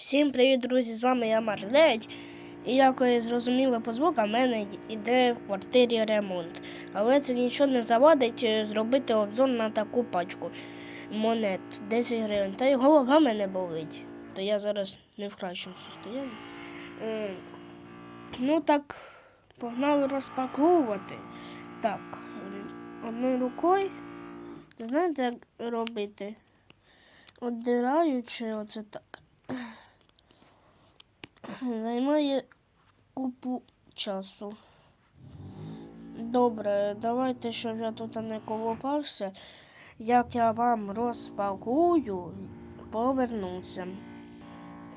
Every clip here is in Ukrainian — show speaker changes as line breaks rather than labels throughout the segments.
Всім привіт, друзі! З вами я 9. І як ви зрозуміли по звукам, в мене йде в квартирі ремонт. Але це нічого не завадить е, зробити обзор на таку пачку монет 10 гривень. Та й голова мене болить. То я зараз не в кращому состоянні. Е, ну так, погнали розпаковувати. Так, одною рукою. Знаєте, як робити? Оддираючи оце так. Займає купу часу. Добре, давайте, щоб я тут не колопався. Як я вам розпакую, повернуся.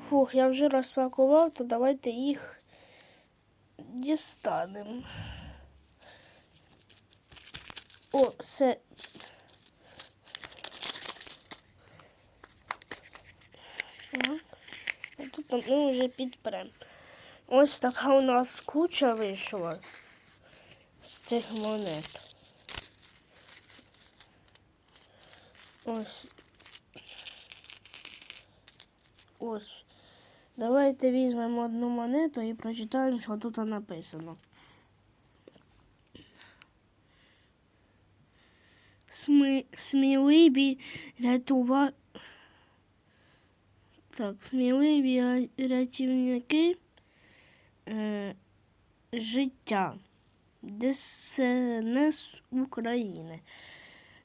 Фух, я вже розпакував, то давайте їх дістанемо. О, це. Так. Ми вже підпрем. Ось така у нас куча вийшла з цих монет. Ось. Ось. Давайте візьмемо одну монету і прочитаємо, що тут написано. Смі... Сміливі рятувати. Так, сміливі рятівники е, життя ДСНС України.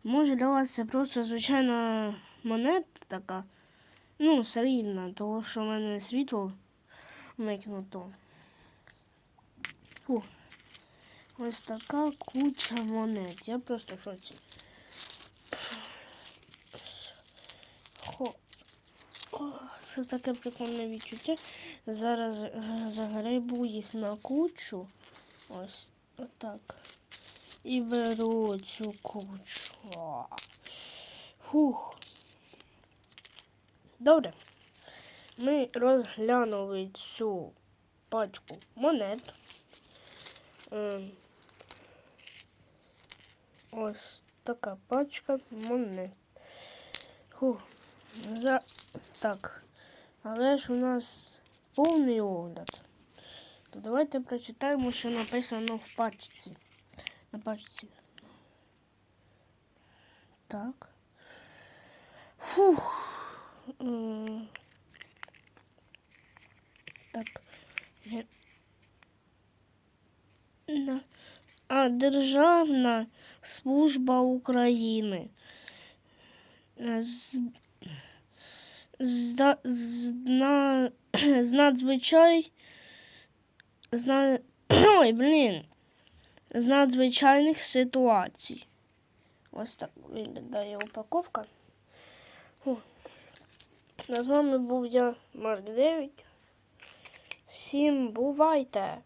Може для вас це просто звичайна монета така, ну, срібна, того що в мене світло вмикнуто. Фу. Ось така куча монет. Я просто в шоці. Хо. О, це таке прикольне відчуття. Зараз е, загребу їх на кучу. Ось отак. І беру цю кучу. Фух. Добре. Ми розглянули цю пачку монет. Ем, Ось така пачка монет. Фух. За... Так. Але ж у нас повний огляд. То давайте прочитаємо, що написано в пачці. На пачці. Так. Фух. М. Так. Я- На- А, Державна служба України. Е, З з, з, на, з надзвичай з, на, ой, блін, з надзвичайних ситуацій. Ось так виглядає упаковка. Фу. З вами був я, Марк 9. Всім бувайте!